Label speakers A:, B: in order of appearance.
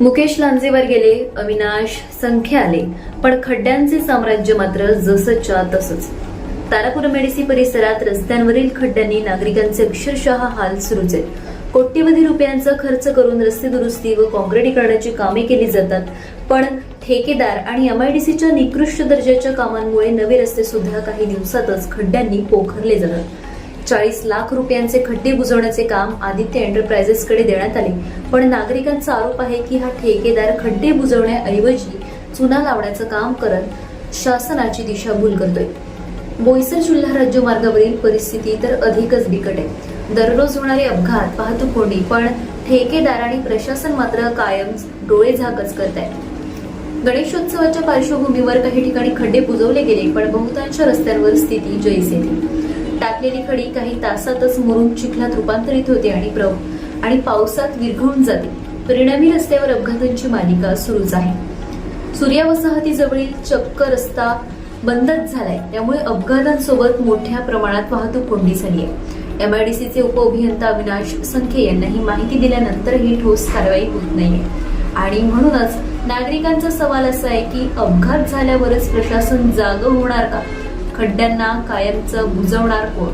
A: मुकेश लांजेवर गेले अविनाश संख्ये आले पण खड्ड्यांचे साम्राज्य मात्र जसंच्या तसंच. तारापूर मेडिसी परिसरात रस्त्यांवरील खड्ड्यांनी नागरिकांचे अक्षरशः हाल सुरूच आहेत. कोट्यवधी रुपयांचा खर्च करून रस्ते दुरुस्ती व काँक्रिटीकरणाची कामे केली जातात पण ठेकेदार आणि एमआयडीसीच्या निकृष्ट दर्जाच्या कामांमुळे नवे रस्ते सुद्धा काही दिवसातच खड्ड्यांनी पोखरले जातात. चाळीस लाख रुपयांचे खड्डे बुजवण्याचे काम आदित्य एंटरप्राइजेसकडे देण्यात आले. पण नागरिकांचा आरोप आहे की हा ठेकेदार खड्डे बुजवण्याऐवजी चुना लावण्याचं काम करत शासनाची दिशाभूल करतोय. बोईसर जिल्हा राज्यमार्गावरील परिस्थिती तर अधिकच बिकट आहे. दररोज होणारे अपघात वाहतूक कोंडी पण ठेकेदार आणि प्रशासन मात्र कायम डोळे झाकच करत आहे गणेशोत्सवाच्या पार्श्वभूमीवर काही ठिकाणी खड्डे बुजवले गेले पण बहुतांश रस्त्यांवर स्थिती जैसे टाकलेली खडी काही तासातच मुरून चिखलात रूपांतरित होते आणि प्र आणि पावसात विरघळून जाते. परिणामी रस्त्यावर अपघातांची मालिका सुरूच आहे. सूर्या वसाहतीजवळील चक्क रस्ता बंदच झालाय. त्यामुळे अपघातांसोबत मोठ्या प्रमाणात वाहतूक कोंडी झाली आहे. एमआयडीसीचे उपअभियंता अविनाश संखे यांना ही माहिती दिल्यानंतरही ठोस कारवाई होत नाहीये. आणि म्हणूनच नागरिकांचा सवाल असा आहे की अपघात झाल्यावरच प्रशासन जाग होणार का? खड्ड्यांना कायमचं बुजवणार कोण?